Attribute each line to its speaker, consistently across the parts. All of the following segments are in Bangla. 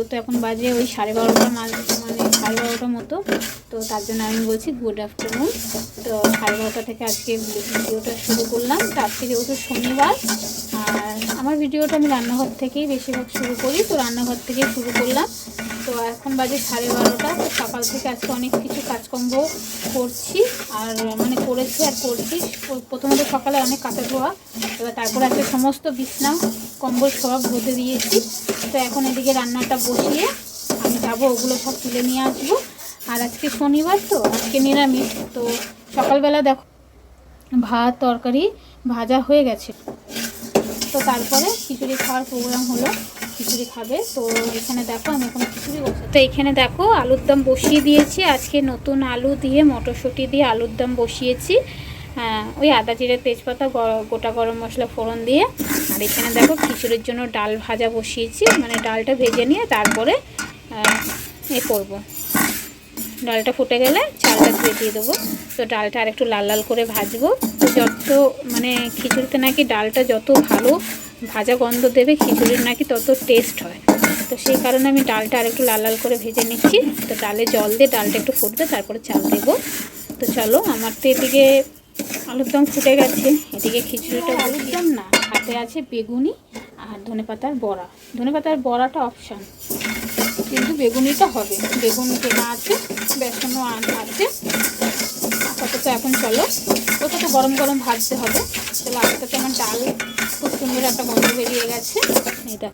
Speaker 1: যেহেতু এখন বাজে ওই সাড়ে বারোটা মানে সাড়ে বারোটার মতো, তো তার জন্য আমি বলছি গুড আফটারনুন তো সাড়ে বারোটা থেকে আজকে ভিডিওটা শুরু করলাম। তো আজকে যেহেতু শনিবার, আর আমার ভিডিওটা আমি রান্নাঘর থেকেই বেশিরভাগ শুরু করি, তো রান্নাঘর থেকেই শুরু করলাম। তো এখন বাজে সাড়ে বারোটা। তো সকাল থেকে আজকে অনেক কিছু কাজকর্ম করছি আর মানে করেছি আর করছি। প্রথমত সকালে অনেক কাঁচা ধোয়া, এবার তারপরে আজকে সমস্ত বিছনা, কম্বল সব ধুতে দিয়েছি। তো এখন এদিকে রান্নাটা বসিয়ে আমি যাব, ওগুলো সব তুলে নিয়ে আসব। আর আজকে শনিবার তো, আজকে নিরামিষ। তো সকালবেলা দেখো, ভাত, তরকারি ভাজা হয়ে গেছে। তো তারপরে খিচুড়ি খাওয়ার প্রোগ্রাম হলো। খিচুড়ি খাবে। তো এখানে দেখো আমি এখন খিচুড়ি বসে তো এখানে দেখো আলুর দম বসিয়ে দিয়েছি। আজকে নতুন আলু দিয়ে মটরশুঁটি দিয়ে আলুর দম বসিয়েছি। হ্যাঁ, ওই আদা জিরে তেজপাতা গোটা গরম মশলা ফোড়ন দিয়ে। আর এখানে দেখো খিচুড়ির জন্য ডাল ভাজা বসিয়েছি। মানে ডালটা ভেজে নিয়ে তারপরে এ করব। ডালটা ফুটে গেলে চালটা ধুয়ে দিয়ে দেবো। তো ডালটা আর একটু লাল লাল করে ভাজবো। তো যত মানে খিচুড়িতে নাকি ডালটা যত ভালো ভাজা গন্ধ দেবে, খিচুড়ির নাকি তত টেস্ট হয়। তো সেই কারণে আমি ডালটা আর একটু লাল লাল করে ভেজে নিচ্ছি। তো ডালে জল দিয়ে ডালটা একটু ফুটবে, তারপরে চাল দেবো। তো চলো, আমার তো এদিকে আলুর দম ফুটে গেছে। এদিকে খিচুড়িটা আলুর দম না, হাতে আছে বেগুনি আর ধনেপাতার বড়া। ধনেপাতার বড়াটা অপশান কিন্তু বেগুনিটা হবে। বেগুন কেনা আছে, বেসনও আছে। আপাতত এখন চলো। তো গরম গরম ভাজতে হবে। চলো আপাতত আমার ডাল খুব সুন্দর একটা গন্ধ বেরিয়ে গেছে। এটা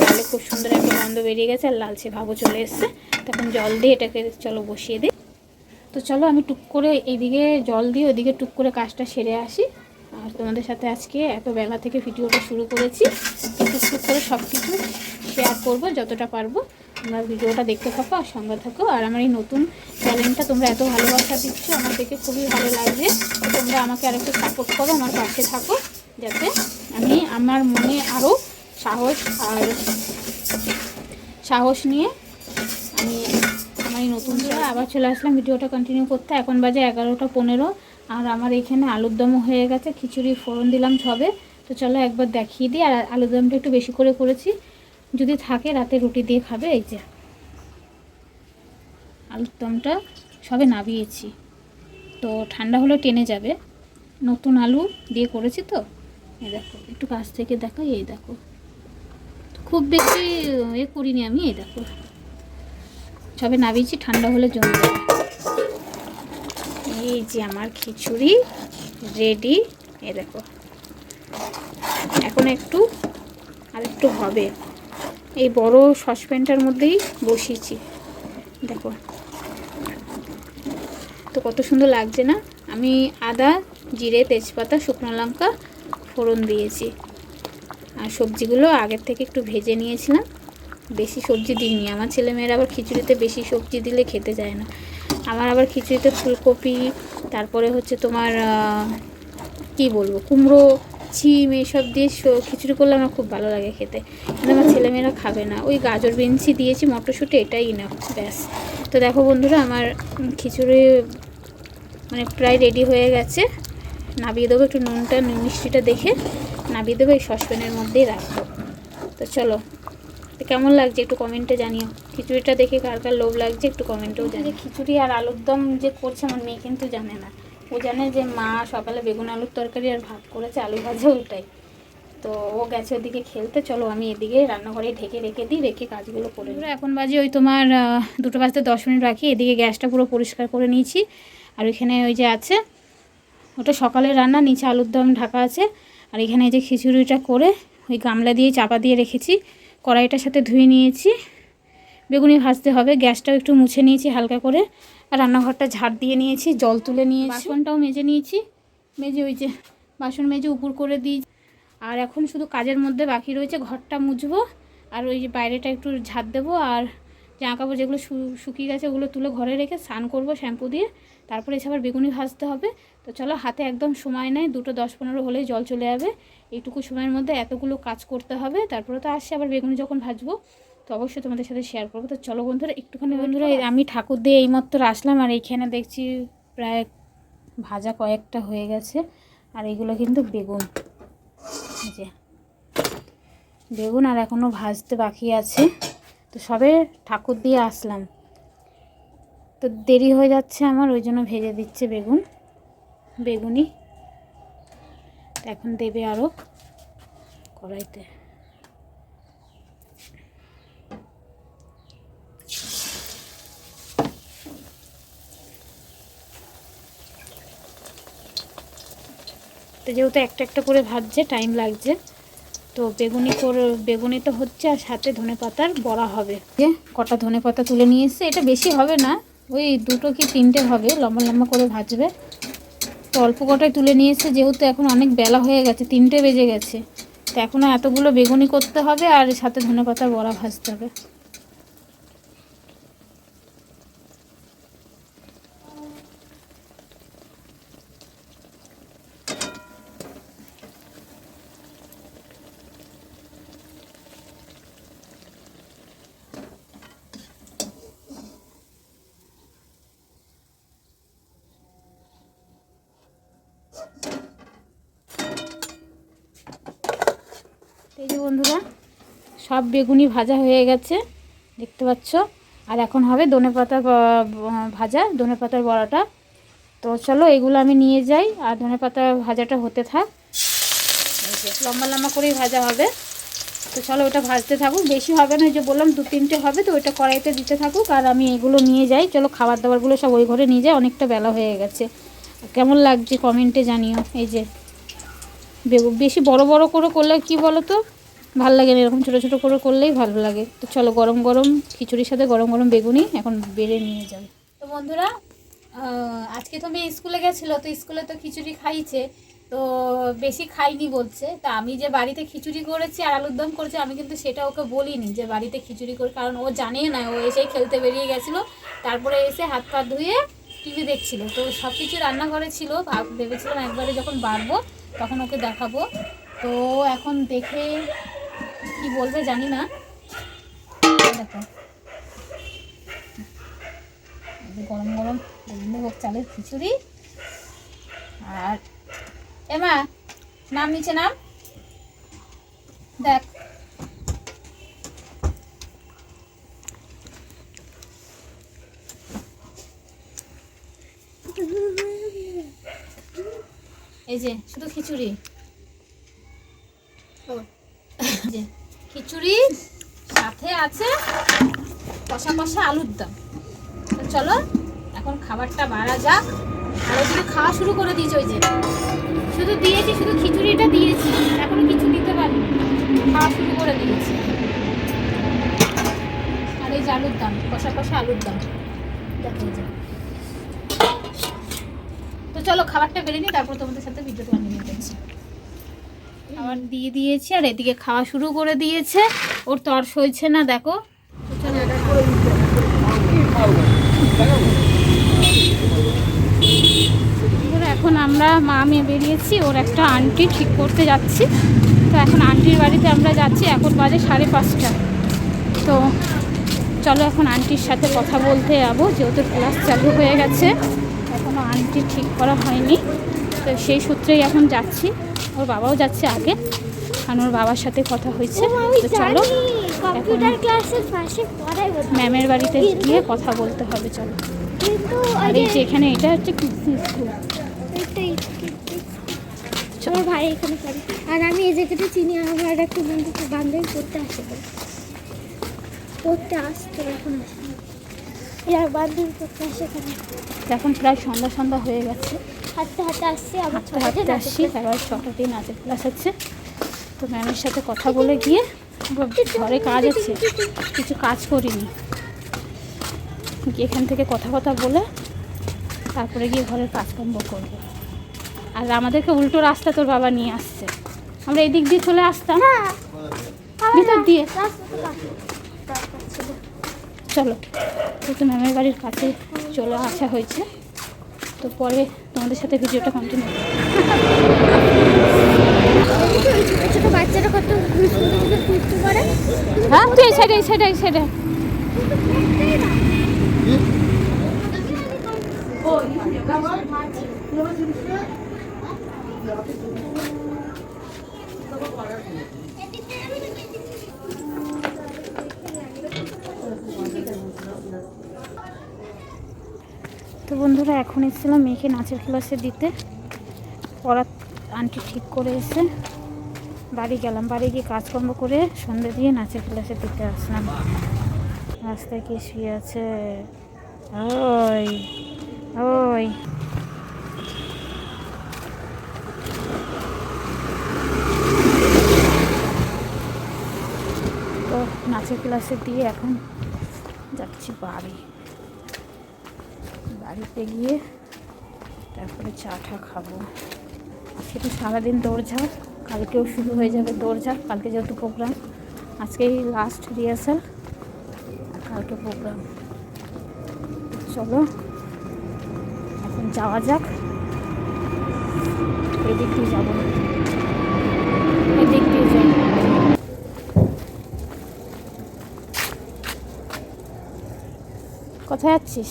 Speaker 1: ডালে খুব সুন্দর একটা গন্ধ বেরিয়ে গেছে আর লালচে ভাবও চলে এসছে। তখন জল দিয়ে এটাকে চলো বসিয়ে দিই। তো চলো আমি টুক করে এইদিকে জল দিয়ে ওইদিকে টুক করে কাজটা সেরে আসি। আর তোমাদের সাথে আজকে এত বেলা থেকে ভিডিওটা শুরু করেছি। তো টুকটুক করে সব কিছু শেয়ার করব যতটা পারব। তোমরা ভিডিওটা দেখতে থাকো আর সঙ্গে থাকো। আর আমার এই নতুন চ্যানেলটা তোমরা এত ভালোবাসা দিচ্ছ, আমার দেখে খুবই ভালো লাগছে। তোমরা আমাকে আরেকটু সাপোর্ট করো, আমার পাশে থাকো, যাতে আমি আমার মনে আরও সাহস আর সাহস নিয়ে আমি আমার এই নতুন আবার চলে আসলাম। ভিডিওটা কন্টিনিউ করতে। এখন বাজে এগারোটা পনেরো, আর আমার এখানে আলুর দমও হয়ে গেছে। খিচুড়ি ফোড়ন দিলাম সবে। তো চলো একবার দেখিয়ে দিই। আর আলুর দমটা একটু বেশি করে করেছি। যদি থাকে, রাতে রুটি দিয়ে খাবে, এই যে। আলুর দমটা সবে নাবিয়েছি তো ঠান্ডা হলে টেনে যাবে। নতুন আলু দিয়ে করেছি তো। এই দেখো, একটু কাছ থেকে দেখো, এই দেখো। খুব বেশি এ করিনি আমি, এই দেখো। সবে নাবিয়েছি ঠান্ডা হলে জমে যাবে। এই যে আমার খিচুড়ি রেডি এ দেখো। এখন একটু, আর একটু হবে। এই বড় সসপ্যানটার মধ্যেই বসিয়েছি। দেখো। তো কত সুন্দর লাগছে না? আমি আদা, জিরে, তেজপাতা, শুকনো লঙ্কা ফোড়ন দিয়েছি। আর সবজিগুলো আগের থেকে একটু ভেজে নিয়েছিলাম। বেশি সবজি দিইনি। আমার ছেলেমেয়েরা আবার খিচুড়িতে বেশি সবজি দিলে খেতে যায় না। আমার আবার খিচুড়িতে ফুলকপি, তারপরে হচ্ছে তোমার কি বলব? কুমড়ো ছিম এইসব দিয়ে খিচুড়ি করলে আমার খুব ভালো লাগে খেতে। কিন্তু আমার ছেলেমেয়েরা খাবে না। ওই গাজর বিনসি দিয়েছি, মটরশুঁটি, এটাই না, ব্যাস। তো দেখো বন্ধুরা, আমার খিচুড়ি মানে প্রায় রেডি হয়ে গেছে। নাবিয়ে দেবো একটু নুনটা, নুন মিষ্টিটা দেখে। নাবিয়ে দেবো এই সসপ্যানের মধ্যেই রাখব। তো চলো কেমন লাগছে একটু কমেন্টে জানিও। খিচুড়িটা দেখে কার কার লোভ লাগছে একটু কমেন্টেও জানি খিচুড়ি আর আলুর দম যে করছে, আমার মেয়ে কিন্তু জানে না। ও জানে যে মা সকালে বেগুন আলুর তরকারি আর ভাত করেছে, আলু ভাজা ওটাই তো ও গেছে ওদিকে খেলতে, চলো আমি এদিকে রান্নাঘরে ঢেকে রেখে দিই, রেখে কাজগুলো করে। এখন বাজে ওই তোমার দুটো বাজতে দশ মিনিট রাখি এদিকে গ্যাসটা পুরো পরিষ্কার করে নিয়েছি। আর ওইখানে ওই যে আছে, ওটা সকালে রান্না, নিচে আলুর দম ঢাকা আছে। আর এখানে এই যে খিচুড়িটা করে ওই গামলা দিয়ে চাপা দিয়ে রেখেছি, কড়াইটার সাথে ধুয়ে নিয়েছি। বেগুনি ভাজতে হবে। গ্যাসটাও একটু মুছে নিয়েছি হালকা করে। আর রান্নাঘরটা ঝাড় দিয়ে নিয়েছি, জল তুলে নিয়েছি। বাসনটাও মেজে নিয়েছি। মেজে ওই যে বাসন মেজে উপর করে দিই। আর এখন শুধু কাজের মধ্যে বাকি রয়েছে, ঘরটা মুছবো। আর ওই যে বাইরেটা একটু ঝাড় দেবো। আর জামা কাপড় যেগুলো শুকিয়ে গেছে ওগুলো তুলে ঘরে রেখে স্নান করব শ্যাম্পু দিয়ে। তারপরে এসে আবার বেগুনি ভাজতে হবে। তো চলো, হাতে একদম সময় নেয় দুটো দশ পনেরো হলেই জল চলে যাবে। এইটুকু সময়ের মধ্যে এতগুলো কাজ করতে হবে। তারপরে তো আসছে আবার বেগুনি যখন ভাজবো। তো অবশ্যই তোমাদের সাথে শেয়ার করব। তো চলো বন্ধুরা একটুখানি বন্ধুরা আমি ঠাকুর দিয়ে এইমাত্র আসলাম আর এইখানে দেখছি প্রায় ভাজা কয়েকটা হয়ে গেছে আর এগুলো কিন্তু বেগুন। যে বেগুন আর এখনও ভাজতে বাকি আছে। তো সবে ঠাকুর দিয়ে আসলাম। তো দেরি হয়ে যাচ্ছে আমার ওই জন্য ভেজে দিচ্ছে বেগুন বেগুনি এখন দেবে আরও কড়াইতে। তো যেহেতু একটা একটা করে ভাজছে টাইম লাগছে। তো বেগুনি করে, বেগুনি তো হচ্ছে আর সাথে ধনে পাতার বড়া হবে। যে কটা ধনে পাতা তুলে নিয়ে এসছে, এটা বেশি হবে না। ওই দুটো কি তিনটে হবে, লম্বা লম্বা করে ভাজবে। তো অল্প কটাই তুলে নিয়ে এসছে, যেহেতু এখন অনেক বেলা হয়ে গেছে, তিনটে বেজে গেছে। তো এখনও এতগুলো বেগুনি করতে হবে আর সাথে ধনে পাতার বড়া ভাজতে হবে। এই যে বন্ধুরা, সব বেগুনি ভাজা হয়ে গেছে, দেখতে পাচ্ছ? আর এখন হবে ধনে পাতার ভাজা, ধনে পাতার বড়াটা। তো চলো এগুলো আমি নিয়ে যাই, আর ধনে পাতা ভাজাটা হতে থাক। লম্বা লম্বা করেই ভাজা হবে। তো চলো ওটা ভাজতে থাকুক। বেশি হবে না যে বললাম দু তিনটে হবে, তো ওইটা কড়াইতে দিতে থাকুক, আর আমি এগুলো নিয়ে যাই। চলো খাবার দাবারগুলো সব ওই ঘরে নিয়ে যাই, অনেকটা বেলা হয়ে গেছে। কেমন লাগছে কমেন্টে জানিও। এই যে বেশি বড় বড় করে করলে কি বলো তো ভালো লাগে না এরকম ছোটো ছোটো করে করলেই ভালো লাগে। তো চলো গরম গরম খিচুড়ির সাথে গরম গরম বেগুনি এখন বেড়ে নিয়ে যাবে তো বন্ধুরা আজকে তো মেয়ে স্কুলে গেছিল, তো স্কুলে তো খিচুড়ি খাইছে, তো বেশি খাইনি বলছে। তা আমি যে বাড়িতে খিচুড়ি করেছি আর আলুর দম করেছি, আমি কিন্তু সেটা ওকে বলিনি যে বাড়িতে খিচুড়ি করে, কারণ ও জানে না, ও এসেই খেলতে বেরিয়ে গেছিল, তারপরে এসে হাত পা ধুয়ে টিভি দেখছিল। তো সব কিছু রান্নাঘরে ছিল ভাব ভেবেছিলাম একবারে যখন বাড়বো তখন ওকে দেখাবো। তো এখন দেখে কি বলবে জানি না। দেখো। গরম গরম গোবিন্দভোগ চালের খিচুড়ি। আর এমা, নাম নিচে নাম। দেখ। এই যে, শুধু খিচুড়ি ও, এই যে খিচুড়ি সাথে আছে? কষা কষা আলুর দম। তো চলো, এখন খাবারটা বাড়া যাক। আর ওদিকে খাওয়া শুরু করে দিয়েছে ওই যে। শুধু দিয়েছি, শুধু খিচুড়িটা দিয়েছি। এখনও কিছু দিতে পারিনি। খাওয়া শুরু করে দিয়েছি। আর এই যে আলুর দাম, কষা কষা আলুর দাম। তো চলো, খাবারটা বেড়ে নিই, তারপর তোমাদের সাথে ভিডিওটা বানিয়ে দিচ্ছি খাবার দিয়ে দিয়েছি, আর এদিকে খাওয়া শুরু করে দিয়েছে। ওর তর সইছে না, দেখো। এখন আমরা, মা মেয়ে বেরিয়েছি, ওর একটা আন্টি ঠিক করতে যাচ্ছি। তো এখন আন্টির বাড়িতে আমরা যাচ্ছি, এখন বাজে সাড়ে পাঁচটা। তো চলো এখন আন্টির সাথে কথা বলতে যাব, যেহেতু ক্লাস চালু হয়ে গেছে এখনও আন্টি ঠিক করা হয়নি। তো সেই সূত্রেই এখন যাচ্ছি। ওর বাবাও যাচ্ছে আগে কারণ ওর বাবার সাথে কথা হয়েছে। তো চলো
Speaker 2: কম্পিউটার ক্লাসের পাশে পড়াই
Speaker 1: ম্যামের বাড়িতে গিয়ে কথা বলতে হবে চলো।
Speaker 2: কিন্তু
Speaker 1: আর এই
Speaker 2: যে
Speaker 1: এখানে এটা হচ্ছে কিডস স্কুল
Speaker 2: আমার ভাই এখানে পড়ে। আর আমি এই জায়গাটা চিনি আমার একটা বন্ধু বান্ধবী পড়তে আসে। পড়তে আসতো এখন আসে ইয়ার বান্ধবী পড়তে আসে এখন
Speaker 1: প্রায় সন্ধ্যা সন্ধ্যা হয়ে গেছে।
Speaker 2: হাঁটতে হাঁটতে আসছে আবার
Speaker 1: হাঁটতে আসছি এবার ছটাতে নাচের ক্লাস আছে। তো ম্যামের সাথে কথা বলে গিয়ে ঘরে কাজ আছে কিছু কাজ করিনি। গিয়ে এখান থেকে কথা কথা বলে তারপরে গিয়ে ঘরের কাজকর্ম করব। আর আমাদেরকে উল্টো রাস্তা তোর বাবা নিয়ে আসছে। আমরা এই দিক দিয়ে চলে আসতাম। ভিতর দিয়ে। চলো তো ম্যামের বাড়ির কাছে চলে আসা হয়েছে। তো পরে তোমাদের সাথে ভিডিওটা কন্টিনিউ হ্যাঁ তুই এই সাইডে এই সাইডে এই বন্ধুরা, এখন এসেছিলাম মেয়েকে নাচের ক্লাসে দিতে। পড়া আন্টি ঠিক করে এসে বাড়ি গেলাম। বাড়ি গিয়ে কাজকর্ম করে সন্ধ্যে দিয়ে নাচের ক্লাসে দিতে আসলাম। রাস্তায় কে শুয়ে আছে? ওই ওই। তো নাচের ক্লাসে দিয়ে এখন যাচ্ছি বাড়ি। বাড়িতে গিয়ে তারপরে চা টা খাব। আজকে তো সারাদিন দৌড়ঝাঁপ, কালকেও শুরু হয়ে যাবে দৌড়ঝাঁপ, কালকে যেহেতু প্রোগ্রাম আজকেই লাস্ট রিহার্সাল আর কালকে প্রোগ্রাম চলো, এখন যাওয়া যাক। এদিক দিয়ে যাব। এদিক দিয়ে যাই কোথায় যাচ্ছিস?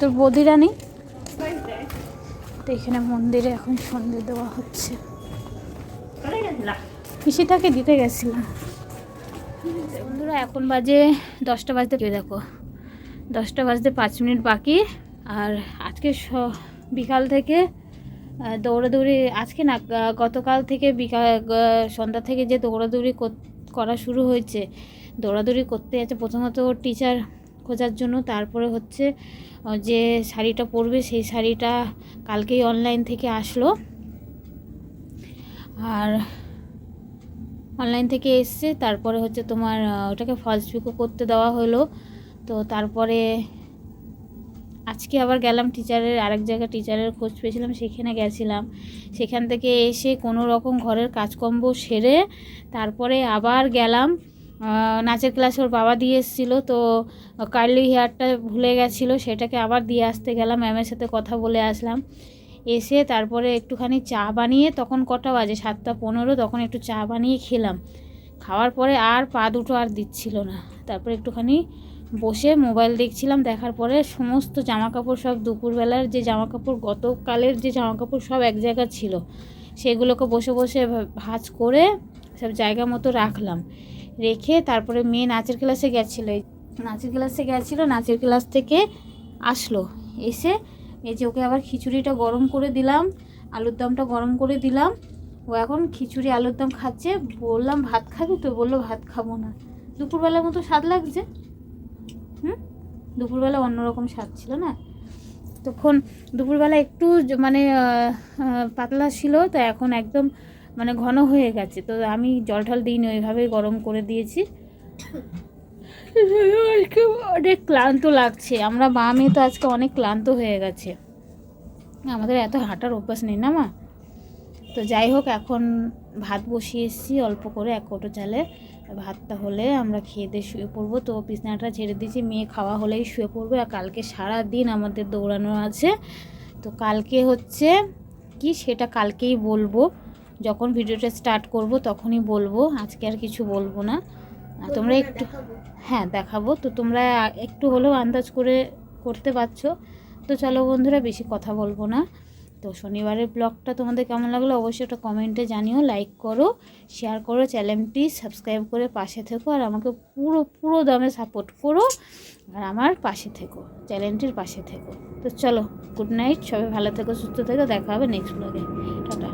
Speaker 1: তোর বদিরা নেই তো এখানে মন্দিরে এখন সন্ধে দেওয়া হচ্ছে। পিসিটাকে দিতে গেছিলাম। বন্ধুরা, এখন বাজে দশটা বাজতে পেয়ে দেখো, দশটা বাজতে পাঁচ মিনিট বাকি। আর আজকে স- বিকাল থেকে দৌড়াদৌড়ি, আজকে না গতকাল থেকে বিকাল সন্ধ্যা থেকে যে দৌড়াদৌড়ি করা শুরু হয়েছে, দৌড়াদৌড়ি করতে যাচ্ছে, প্রথমত টিচার খোঁজার জন্য। তারপরে হচ্ছে যে শাড়িটা পরবে সেই শাড়িটা কালকেই অনলাইন থেকে আসলো। আর অনলাইন থেকে এসছে, তারপরে হচ্ছে তোমার ওটাকে ফলস পিকো করতে দেওয়া হলো। তো তারপরে আজকে আবার গেলাম টিচারের আরেক জায়গায় টিচারের খোঁজ পেয়েছিলাম, সেখানে গেছিলাম। সেখান থেকে এসে কোনো রকম ঘরের কাজকর্ম সেরে তারপরে আবার গেলাম। নাচের ক্লাসে ওর বাবা দিয়ে এসেছিল, তো কার্লি হেয়ারটা ভুলে গেছিল, সেটাকে আবার দিয়ে আসতে গেলাম ম্যামের সাথে কথা বলে আসলাম। এসে তারপরে একটুখানি চা বানিয়ে, তখন কটা বাজে? সাতটা পনেরো, তখন একটু চা বানিয়ে খেলাম। খাওয়ার পরে আর পা দুটো আর দিচ্ছিল না। তারপরে একটুখানি বসে মোবাইল দেখছিলাম, দেখার পরে সমস্ত জামা কাপড় সব দুপুরবেলার যে জামা কাপড় গতকালের যে জামা কাপড় সব এক জায়গা ছিল, সেগুলোকে বসে বসে ভাজ করে সব জায়গা মতো রাখলাম। রেখে তারপরে মেয়ে নাচের ক্লাসে গেছিল। নাচের ক্লাসে গেছিল, নাচের ক্লাস থেকে আসলো। এসে এই যে ওকে আবার খিচুড়িটা গরম করে দিলাম, আলুর দমটা গরম করে দিলাম। ও এখন খিচুড়ি, আলুর দম খাচ্ছে। বললাম, ভাত খাবি? তো বলল, ভাত খাব না। দুপুরবেলার মতো স্বাদ লাগছে। হুম? দুপুরবেলা অন্যরকম স্বাদ ছিল না? তখন দুপুরবেলা একটু মানে পাতলা ছিল। তো এখন একদম মানে ঘন হয়ে গেছে। তো আমি জল ঠল দিইনি, ওইভাবেই গরম করে দিয়েছি। অনেক ক্লান্ত লাগছে। আমরা মা মেয়ে তো আজকে অনেক ক্লান্ত হয়ে গেছে। আমাদের এত হাঁটার অভ্যাস নেই না মা? তো যাই হোক, এখন ভাত বসিয়ে এসেছি, অল্প করে এক কোটো চালে ভাতটা হলে আমরা খেয়ে দিয়ে শুয়ে পড়ব। তো বিছানাটা ছেড়ে দিয়েছি, মেয়ে খাওয়া হলেই শুয়ে পড়ব। আর কালকে সারা দিন আমাদের দৌড়ানো আছে। তো কালকে হচ্ছে, কি সেটা কালকেই বলব। যখন ভিডিওটা স্টার্ট করব তখনই বলব আজকে আর কিছু বলব না। আর তোমরা একটু হ্যাঁ দেখাবো। তো তোমরা একটু হলেও আন্দাজ করে করতে পারছ। তো চলো বন্ধুরা বেশি কথা বলব না। তো শনিবারের ব্লগটা তোমাদের কেমন লাগল অবশ্যই একটা কমেন্টে জানিও লাইক করো শেয়ার করো চ্যানেলটি সাবস্ক্রাইব করে পাশে থেকো আর আমাকে পুরো পুরো দমে সাপোর্ট করো আর আমার পাশে থেকো চ্যানেলটির পাশে থেকো। তো চলো গুড নাইট সবাই ভালো থেকো সুস্থ থেকো দেখা হবে নেক্সট ব্লগে টাটা।